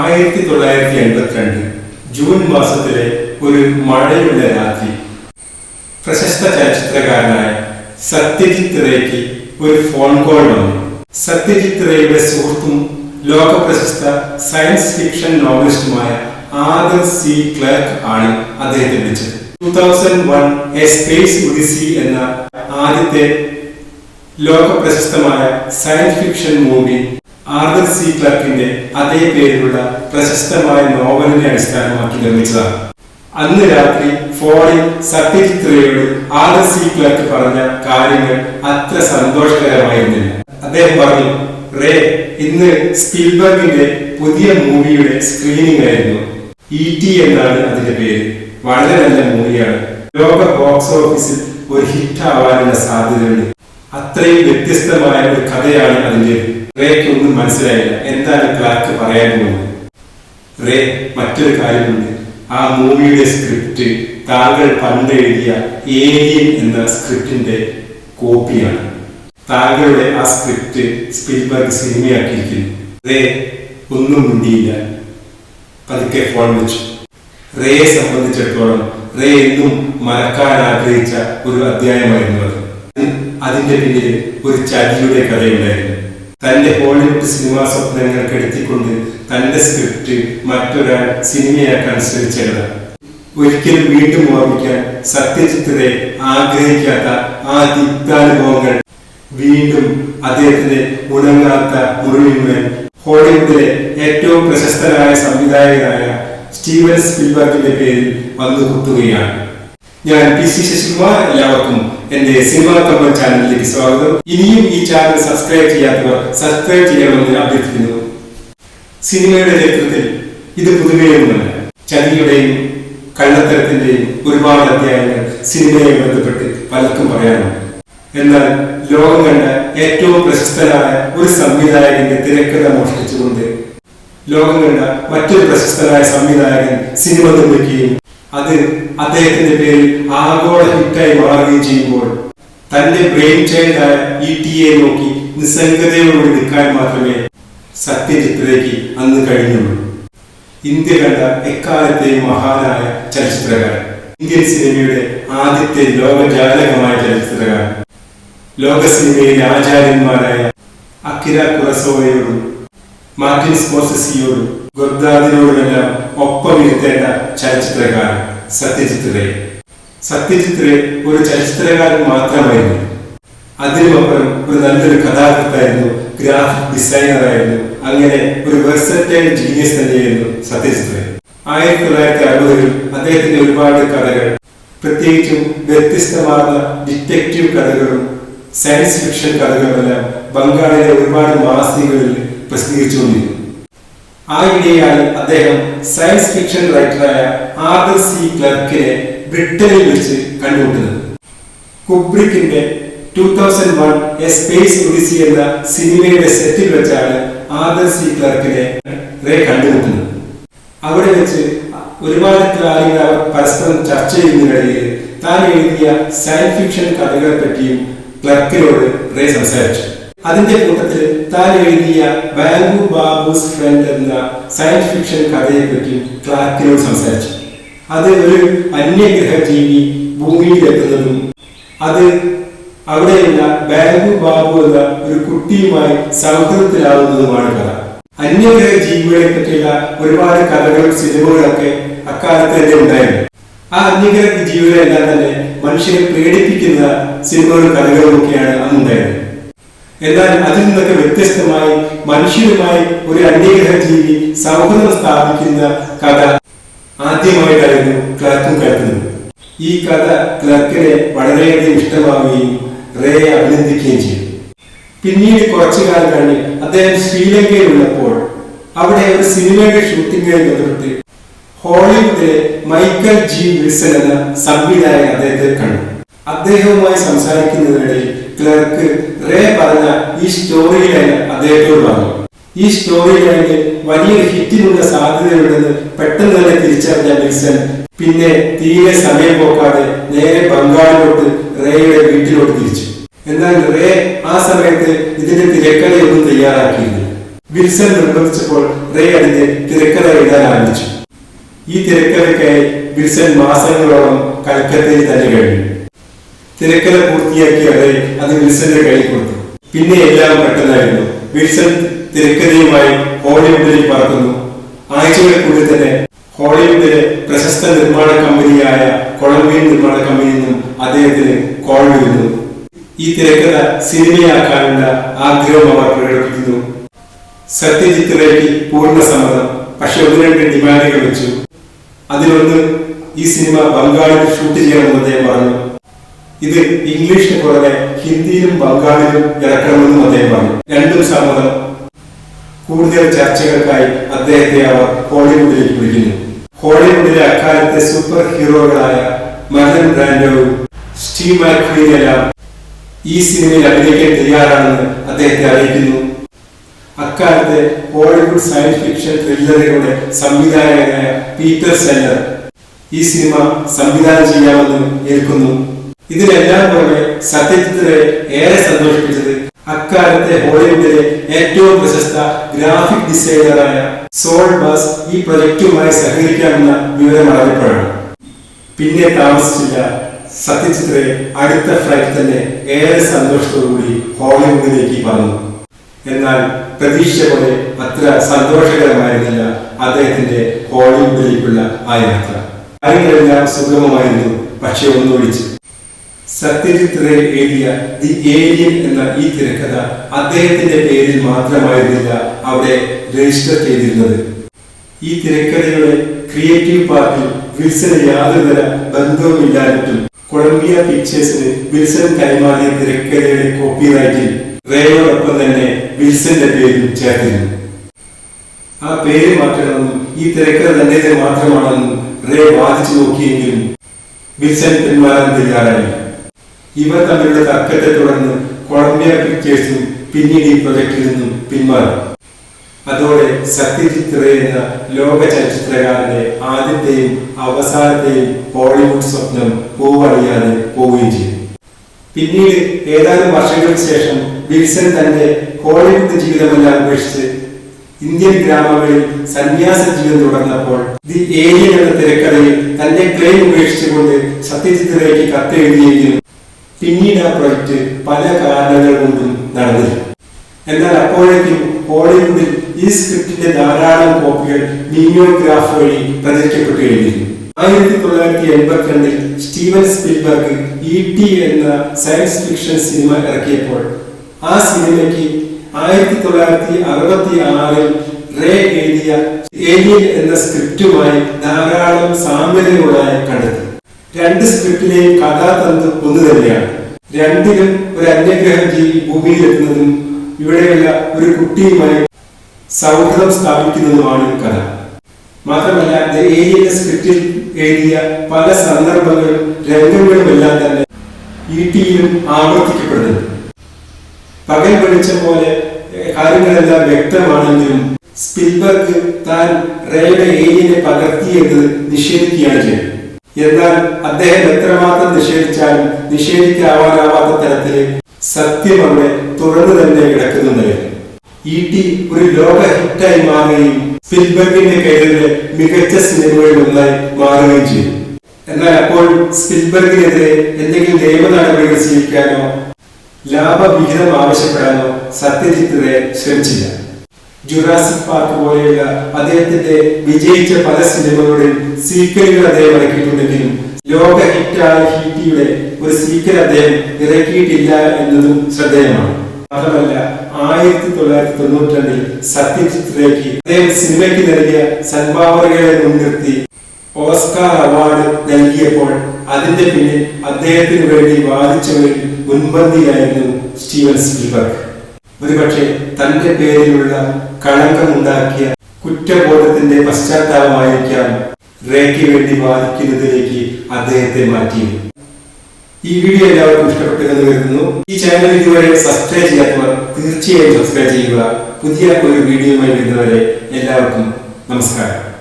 ആയിരത്തി തൊള്ളായിരത്തി എൺപത്തിരണ്ട് ജൂൺ മാസത്തിലെ ഒരു മഴയുള്ള രാത്രി പ്രശസ്ത ചലച്ചിത്രകാരനായ സത്യജിത് റേക്ക് ഒരു ഫോൺ കോൾ വന്നു. സത്യജിത് റേയുടെ സുഹൃത്തും ലോക പ്രശസ്ത സയൻസ് ഫിക്ഷൻ നോവലിസ്റ്റുമായ ആദർ സി ക്ലർക്ക് ആണ് അദ്ദേഹത്തെ വിളിച്ചത്. Two thousand one a space odyssey എന്ന ആദ്യത്തെ ലോക പ്രശസ്തമായ science fiction movie Arthur C ക്ലർക്കിന്റെ അതേ പേരിലുള്ള പ്രശസ്തമായ നോവലിനെ അടിസ്ഥാനമാക്കി നിർമ്മിച്ചതാണ്. അന്ന് രാത്രി ഫോണിൽ സത്യജിത് റേയോട് ആർദർ സി ക്ലർക്ക് പറഞ്ഞ കാര്യങ്ങൾ അത്ര സന്തോഷകരമായിരുന്നില്ല. അദ്ദേഹം പറഞ്ഞു റേ ഇന്ന് സ്പിൽബർഗിന്റെ പുതിയ മൂവിയുടെ സ്ക്രീനിംഗ് ആയിരുന്നു ഇ ടി എന്നാണ് അതിന്റെ പേര്. വളരെ നല്ല മൂവിയാണ്. ലോക ബോക്സ് ഓഫീസിൽ ഒരു ഹിറ്റ് ആവാനുള്ള സാധ്യതയുണ്ട്. അത്രയും വ്യത്യസ്തമായ ഒരു കഥയാണ് അതിന്റെ റേക്ക് ഒന്നും മനസ്സിലായില്ല. എന്താണ് ക്ലാർക്ക് പറയാൻ പോകുന്നത് റേ മറ്റൊരു കാര്യമുണ്ട്. ആ മൂവിയുടെ സ്ക്രിപ്റ്റ് താങ്കൾ പണ്ട് എഴുതിയ ഏലിയൻ എന്ന സ്ക്രിപ്റ്റിന്റെ കോപ്പിയാണ്. താങ്കളുടെ ആ സ്ക്രിപ്റ്റ് സ്പിൽബർഗ് സിനിമയാക്കിയിരിക്കുന്നു. റേ ഒന്നും മുണ്ടിയില്ല. പതുക്കെ ഫോൺ വെച്ചു. റേയെ സംബന്ധിച്ചിടത്തോളം റേ എന്നും മറക്കാൻ ആഗ്രഹിച്ച ഒരു അധ്യായമായിരുന്നു അത്. അതിന്റെ പിന്നിൽ ഒരു ചതിയുടെ കഥയുണ്ടായിരുന്നു. തന്റെ ഹോളിവുഡ് സിനിമാ സ്വപ്നങ്ങൾ കെടുത്തിക്കൊണ്ട് തന്റെ സ്ക്രിപ്റ്റ് മറ്റൊരാൾ സിനിമയാക്കാൻ ശ്രമിച്ചത് ഒരിക്കലും വീണ്ടും ഓർമ്മിക്കാൻ സത്യജിത്തിനെ ആഗ്രഹിക്കാത്ത ആ തിക്താനുഭവങ്ങൾ വീണ്ടും അദ്ദേഹത്തിന്റെ ഉണങ്ങാത്ത മുറിവിന്മേൽ ഹോളിവുഡിലെ ഏറ്റവും പ്രശസ്തരായ സംവിധായകനായ സ്റ്റീവൻ സ്പിൽബർഗിന്റെ പേരിൽ വന്നു കുത്തുകയാണ്. ഞാൻ പി സി ശശികുമാർ എല്ലാവർക്കും എന്റെ സിനിമാ കമ്പൻ ചാനലിലേക്ക് സ്വാഗതം. ഇനിയും ഈ ചാനൽ സബ്സ്ക്രൈബ് ചെയ്യാത്തവർ സബ്സ്ക്രൈബ് ചെയ്യണമെന്ന് അഭ്യർത്ഥിക്കുന്നു. സിനിമയുടെ ചരിത്രത്തിൽ ഇത് പുതുമയൊന്നുമല്ല ചതിയുടെയും കള്ളത്തരത്തിന്റെയും ഒരുപാട് അധ്യായങ്ങൾ സിനിമയെ ബന്ധപ്പെട്ട് പലർക്കും പറയാനുണ്ട്. എന്നാൽ ലോകം കണ്ട ഏറ്റവും പ്രശസ്തനായ ഒരു സംവിധായകന്റെ തിരക്കഥ മോഷ്ടിച്ചുകൊണ്ട് ലോകം കണ്ട മറ്റൊരു പ്രശസ്തനായ സംവിധായകൻ സിനിമ നിർമ്മിക്കുകയും അത് അദ്ദേഹത്തിന്റെ പേരിൽ ആഗോള ഹിറ്റായി മാറുകയും ചെയ്യുമ്പോൾ തന്റെ ബ്രെയിൻ ചൈൽഡായ ടി എ നോക്കി നിസ്സംഗതയോട് നിൽക്കാൻ മാത്രമേ സത്യജിത്രയ്ക്ക് അന്ന് കഴിഞ്ഞുള്ളൂ. ഇന്ത്യ കണ്ട എക്കാലത്തെയും മഹാനായ ചലച്ചിത്രകാരൻ. ഇന്ത്യൻ സിനിമയുടെ ആദ്യത്തെ ലോകജാലകമായ ചലച്ചിത്രകാരൻ. ലോക സിനിമയിലെ ആചാര്യന്മാരായ അക്കിര കുറസോയോടും മാർട്ടിൻ സ്കോർസസിയോടും ഗൊദ്ദാദിനോടുമെല്ലാം ഒപ്പമിരുത്തേണ്ട ചലച്ചിത്രകാരൻ സത്യജിത് റേ സത്യജിത് റേ ഒരു ചലച്ചിത്രകാരൻ മാത്രമായിരുന്നു. അതിനുമപ്പുറം ഒരു നല്ലൊരു കഥാകൃത്തായിരുന്നു ഗ്രാഫിക് ഡിസൈനർ ആയിരുന്നു അങ്ങനെ ഒരു വെർസറ്റൈൽ ജീനിയസ് തന്നെയായിരുന്നു സത്യജിത് റേ ആയിരത്തി തൊള്ളായിരത്തി അറുപതിൽ അദ്ദേഹത്തിന്റെ ഒരുപാട് കഥകൾ പ്രത്യേകിച്ചും വ്യത്യസ്തമാർന്ന ഡിറ്റക്റ്റീവ് കഥകളും സയൻസ് ഫിക്ഷൻ കഥകളുമെല്ലാം ബംഗാളിലെ ഒരുപാട് മാസികകളിൽ പ്രസിദ്ധീകരിച്ചുകൊണ്ടിരുന്നു. ആ ഇടയാണ് അദ്ദേഹം സയൻസ് ഫിക്ഷൻ റൈറ്ററായ ആർദർ സി ക്ലർക്കിനെ ബ്രിട്ടനിൽ വെച്ച് കണ്ടുമുട്ടുന്നത്. കുബ്രിക്കിന്റെ two thousand one a space odyssey എന്ന സിനിമയുടെ സെറ്റിൽ വെച്ചാണ് ആദർ സി ക്ലർക്കിനെ റേ കണ്ടുമുട്ടുന്നത്. അവിടെ വെച്ച് ഒരുപാട് കാര്യങ്ങൾ അവർ പരസ്പരം ചർച്ച ചെയ്യുന്നതിനിടയിൽ താൻ എഴുതിയ സയൻസ് ഫിക്ഷൻ കഥകളെ പറ്റിയും ക്ലർക്കിനോട് റേ സംസാരിച്ചു. അതിന്റെ കൂട്ടത്തിൽ താൻ എഴുതിയ ബാബു ബാബുസ് ഫ്രണ്ട് എന്ന സയൻസ് ഫിക്ഷൻ കഥയെ പറ്റി ക്ലാർക്കിനോട് സംസാരിച്ചു. അത് ഒരു അന്യഗ്രഹ ജീവി ഭൂമിയിലെത്തുന്നതും അത് അവിടെയുള്ള ബാബു ബാബു എന്ന ഒരു കുട്ടിയുമായി സൗഹൃദത്തിലാവുന്നതുമാണ് കഥ. അന്യഗ്രഹ ജീവികളെ പറ്റിയുള്ള ഒരുപാട് കഥകളും സിനിമകളൊക്കെ അക്കാലത്ത് തന്നെ ഉണ്ടായിരുന്നു. ആ അന്യഗ്രഹ ജീവികളെല്ലാം തന്നെ മനുഷ്യരെ പ്രേടിപ്പിക്കുന്ന സിനിമകളും കഥകളും ഒക്കെയാണ് അന്നുണ്ടായിരുന്നത്. എന്നാൽ അതിൽ നിന്നൊക്കെ വ്യത്യസ്തമായി മനുഷ്യരുമായി ഒരു അന്യഗ്രഹ ജീവി സൗഹൃദം സ്ഥാപിക്കുന്ന കഥ ആദ്യമായിട്ടായിരുന്നു ക്ലർക്കും കേൾക്കുന്നത്. ഈ കഥ ക്ലർക്കിനെ വളരെയധികം ഇഷ്ടമാവുകയും റേ അഭിനന്ദിക്കുകയും ചെയ്തു. പിന്നീട് കുറച്ചു കാലം കഴിഞ്ഞ് അദ്ദേഹം ശ്രീലങ്കയിലുള്ളപ്പോൾ അവിടെ ഒരു സിനിമയുടെ ഷൂട്ടിംഗിനെ നേതൃത്വത്തിൽ ഹോളിവുഡിലെ മൈക്കൽ ജി വിൽസൺ എന്ന സംവിധായകൻ അദ്ദേഹത്തെ കണ്ടു. അദ്ദേഹവുമായി സംസാരിക്കുന്നതിനിടയിൽ ക്ലർക്ക് റേ പറഞ്ഞ ഈ സ്റ്റോറി ലൈൻ അദ്ദേഹത്തോട് പറഞ്ഞു. ഈ സ്റ്റോറി ലൈനിൽ വലിയൊരു ഹിറ്റിനുള്ള സാധ്യതയുണ്ടെന്ന് പെട്ടെന്ന് തന്നെ തിരിച്ചറിഞ്ഞ വിൽസൺ. പിന്നെ തീരെ സമയം പോക്കാതെ നേരെ ബംഗാളിലോട്ട് റേയുടെ വീട്ടിലോട്ട് തിരിച്ചു. എന്നാൽ റേ ആ സമയത്ത് ഇതിന്റെ തിരക്കഥയൊന്നും തയ്യാറാക്കിയില്ല. വിൽസൺ നിർബന്ധിച്ചപ്പോൾ റേ അതിന്റെ തിരക്കഥ എഴുതാൻ ആരംഭിച്ചു. ഈ തിരക്കഥയ്ക്കായി വിൽസൺ മാസങ്ങളോളം കൽക്കത്തയിൽ തന്നെ കഴിഞ്ഞു. തിരക്കഥ പൂർത്തിയാക്കിയ അവരെ അത് വിൽസന്റെ കയ്യിൽ കൊടുത്തു. പിന്നെ എല്ലാം പെട്ടെന്നായിരുന്നു വിൽസൺ തിരക്കഥയുമായി ഹോളിവുഡിലേക്ക് പറക്കുന്നു. ആഴ്ചകൾക്കുള്ളിൽ തന്നെ ഹോളിവുഡിലെ പ്രശസ്ത നിർമ്മാണ കമ്പനിയായ കൊളംബിയൻ നിർമ്മാണ കമ്പനിയിൽ നിന്നും അദ്ദേഹത്തിന് കോൾ വരുന്നു. ഈ തിരക്കഥ സിനിമയാക്കാനുള്ള ആഗ്രഹം അവർ പ്രകടിപ്പിക്കുന്നു. സത്യജിത്ത് റേക്ക് പൂർണ സമ്മതം. പക്ഷെ ഒന്ന് രണ്ട് ഡിമാൻഡുകൾ വെച്ചു. അതിലൊന്ന് ഈ സിനിമ ബംഗാളിൽ ഷൂട്ട് ചെയ്യണമെന്ന് അദ്ദേഹം പറഞ്ഞു. ഇത് ഇംഗ്ലീഷിന് പുറമെ ഹിന്ദിയിലും ബംഗാളിലും ഇറക്കണമെന്നും അദ്ദേഹം പറഞ്ഞു. രണ്ടും സമ്മതം കൂടുതൽ ചർച്ചകൾക്കായി അദ്ദേഹത്തെ അവർ ഹോളിവുഡിലേക്ക് വിളിക്കുന്നു. ഹോളിവുഡിലെ അക്കാലത്തെ സൂപ്പർ ഹീറോകളായ മഹൻ ബ്രാൻഡോവും സ്റ്റീവ് മാക്വീനെല്ലാം ഈ സിനിമയിൽ അഭിനയിക്കാൻ തയ്യാറാണെന്ന് അദ്ദേഹത്തെ അറിയിക്കുന്നു. അക്കാലത്തെ ഹോളിവുഡ് സയൻസ് ഫിക്ഷൻ ത്രില്ലറുകളുടെ സംവിധായകനായ പീറ്റർ സെല്ലർ ഈ സിനിമ സംവിധാനം ചെയ്യാമെന്ന് ഏൽക്കുന്നു. ഇതിനെല്ലാം പുറമെ സത്യജിത്തിനെ ഏറെ സന്തോഷിപ്പിച്ചത് അക്കാലത്തെ ഹോളിവുഡിലെ ഏറ്റവും പ്രശസ്ത ഗ്രാഫിക് ഡിസൈനറായ സോൾ ബാസ് ഈ പ്രൊജക്റ്റുമായി സഹകരിക്കാമെന്ന വിവരം അറിയപ്പോഴാണ് പിന്നെ താമസിച്ചില്ല സത്യജിത്തിനെ അടുത്ത ഫ്ലൈറ്റ് തന്നെ ഏറെ സന്തോഷത്തോടുകൂടി ഹോളിവുഡിലേക്ക് വന്നു എന്നാൽ പ്രതീക്ഷ പോലെ അത്ര സന്തോഷകരമായിരുന്നില്ല അദ്ദേഹത്തിന്റെ ഹോളിവുഡിലേക്കുള്ള ആ യാത്ര. കാര്യങ്ങളെല്ലാം സുഗമമായിരുന്നു പക്ഷെ ഒന്നൊഴിച്ച്. സത്യജിത്ത് റേ എഴുതിയ ദി ഏലിയൻ എന്ന ഈ തിരക്കഥ അദ്ദേഹത്തിന്റെ പേരിൽ മാത്രമായിരുന്നില്ല അവിടെ രജിസ്റ്റർ ചെയ്തിരുന്നത്. ഈ തിരക്കഥയുടെ ക്രിയേറ്റീവ് പാർട്ടിൽ വിൽസന് യാതൊരുതര ബന്ധവുമില്ലാഞ്ഞിട്ടും കൊളംബിയ പിക്ചേഴ്സിന് വിൽസൺ കൈമാറിയ തിരക്കഥയുടെ കോപ്പിറൈറ്റിൽ റേയോടൊപ്പം തന്നെ വിൽസന്റെ പേരും ചേർത്തിരുന്നു. ആ പേര് മാറ്റണമെന്നും ഈ തിരക്കഥ തന്റേത് മാത്രമാണെന്നും റേ വാദിച്ചു നോക്കിയെങ്കിലും വിൽസൺ പിന്മാറാൻ തയ്യാറായില്ല. ഇവർ തമ്മിലുള്ള തർക്കത്തെ തുടർന്ന് കൊളംബിയ പിക്ചേഴ്സും പിന്നീട് ഈ പ്രൊജക്റ്റിൽ നിന്നും പിന്മാറി. അതോടെ സത്യജിത് റേ എന്ന ലോക ചലച്ചിത്രകാരന്റെ ആദ്യത്തെയും അവസാനത്തെയും ഹോളിവുഡ് സ്വപ്നം പൂവണിയാതെ പോവുകയും ചെയ്തു. പിന്നീട് ഏതാനും വർഷങ്ങൾക്ക് ശേഷം വിൽസൺ തന്റെ ഹോളിവുഡ് ജീവിതമെല്ലാം ഉപേക്ഷിച്ച് ഇന്ത്യൻ ഗ്രാമങ്ങളിൽ സന്യാസ ജീവിതം തുടർന്നപ്പോൾ ദി ഏരിയ എന്ന തിരക്കഥയിൽ തന്റെ ക്ലെയിം ഉപേക്ഷിച്ചുകൊണ്ട് സത്യജിത് റേക്ക് കത്തെഴുതിയെങ്കിലും പിന്നീട് ആ പ്രൊജക്ട് പല കാരണങ്ങൾ കൊണ്ടും നടന്നില്ല. എന്നാൽ അപ്പോഴേക്കും ഹോളിവുഡിൽ ഈ സ്ക്രിപ്റ്റിന്റെ ധാരാളം കോപ്പികൾ മീമിയോഗ്രാഫ് വഴി പ്രചരിക്കപ്പെട്ടു കഴിഞ്ഞിരുന്നു. ആയിരത്തി തൊള്ളായിരത്തി എൺപത്തിരണ്ടിൽ സ്റ്റീവൻ സ്പിൽബർഗ് ഇ ടി എന്ന സയൻസ് ഫിക്ഷൻ സിനിമ ഇറക്കിയപ്പോൾ ആ സിനിമയ്ക്ക് ആയിരത്തി തൊള്ളായിരത്തി അറുപത്തി ആറിൽ റേ എഴുതിയ ഏലിയൻ എന്ന സ്ക്രിപ്റ്റുമായി ധാരാളം സാമ്യതകളായി കണ്ടെത്തി. രണ്ട് സ്ക്രിപ്റ്റിലെയും കഥാതന്ത്രം ഒന്ന് തന്നെയാണ്. രണ്ടിലും ഒരു അന്യഗ്രഹ ജീവി ഭൂമിയിൽ എത്തുന്നതും ഇവിടെയുള്ള ഒരു കുട്ടിയുമായി സൗഹൃദം സ്ഥാപിക്കുന്നതുമാണ് കഥ. മാത്രമല്ല ദ സ്ക്രിപ്റ്റിൽ എഴുതിയ പല സന്ദർഭങ്ങളും രംഗങ്ങളും എല്ലാം തന്നെ ഇ ടിയിലും ആവർത്തിക്കപ്പെടുന്നുണ്ട് പകൽ വെളിച്ചം പോലെ കാര്യങ്ങളെല്ലാം വ്യക്തമാണെങ്കിലും സ്പിൽബർഗ് താൻ റേയുടെ ഏരിയനെ പകർത്തിയെന്ന് നിഷേധിക്കുകയാണ് ചെയ്തത്. എന്നാൽ അദ്ദേഹം എത്രമാത്രം നിഷേധിച്ചാലും നിഷേധിക്കാവാനാവാത്ത തരത്തിൽ സത്യം അവിടെ തുറന്നു തന്നെ കിടക്കുന്നുണ്ടായിരുന്നു ഇ ടി ഒരു ലോക ഹിറ്റായി മാറുകയും സ്പിൽബർഗിന്റെ കയ്യിലെ മികച്ച സിനിമകളിൽ ഒന്നായി മാറുകയും ചെയ്തു. എന്നാൽ അപ്പോൾ സ്പിൽബർഗിനെതിരെ എന്തെങ്കിലും നിയമ നടപടികൾ സ്വീകരിക്കാനോ ലാഭവിഹിതം ആവശ്യപ്പെടാനോ സത്യജിത്തിനെ ശ്രമിച്ചില്ല. ജുറാസിക് പാർക്ക് പോലെയുള്ള അദ്ദേഹത്തിന്റെ വിജയിച്ച പല സിനിമകളുടെയും സീക്വലുകൾ അദ്ദേഹം ഇറക്കിയിട്ടുണ്ടെങ്കിലും ലോക ഹിറ്റായ ഹിറ്റിയുടെ ഒരു സീക്വൽ അദ്ദേഹം ഇറക്കിയിട്ടില്ല എന്നതും ശ്രദ്ധേയമാണ്. മാത്രമല്ല ആയിരത്തി തൊള്ളായിരത്തി തൊണ്ണൂറ്റി രണ്ടിൽ സത്യജിത്ത് റേക്ക് അദ്ദേഹം സിനിമയ്ക്ക് നൽകിയ സംഭാവനകളെ മുൻനിർത്തി ഓസ്കാർ അവാർഡ് നൽകിയപ്പോൾ അതിന്റെ പിന്നിൽ അദ്ദേഹത്തിന് വേണ്ടി വാദിച്ചവരിൽ മുൻപന്തിയായിരുന്നു സ്റ്റീവൻ സ്പീൽബർഗ്. ഒരുപക്ഷെ തന്റെ പേരിലുള്ള കളങ്കമുണ്ടാക്കിയ കുറ്റബോധത്തിന്റെ പശ്ചാത്താപമായിരിക്കാം റേക്ക് വേണ്ടി വാദിക്കുന്നതിലേക്ക് അദ്ദേഹത്തെ മാറ്റിയത്. ഈ വീഡിയോ എല്ലാവർക്കും ഇഷ്ടപ്പെട്ടെന്ന് കരുതുന്നു. ഈ ചാനൽ ഇതുവരെ സബ്സ്ക്രൈബ് ചെയ്യാത്തവർ തീർച്ചയായും സബ്സ്ക്രൈബ് ചെയ്യുക. പുതിയ ഒരു വീഡിയോയുമായി വരുന്നവരെ എല്ലാവർക്കും നമസ്കാരം.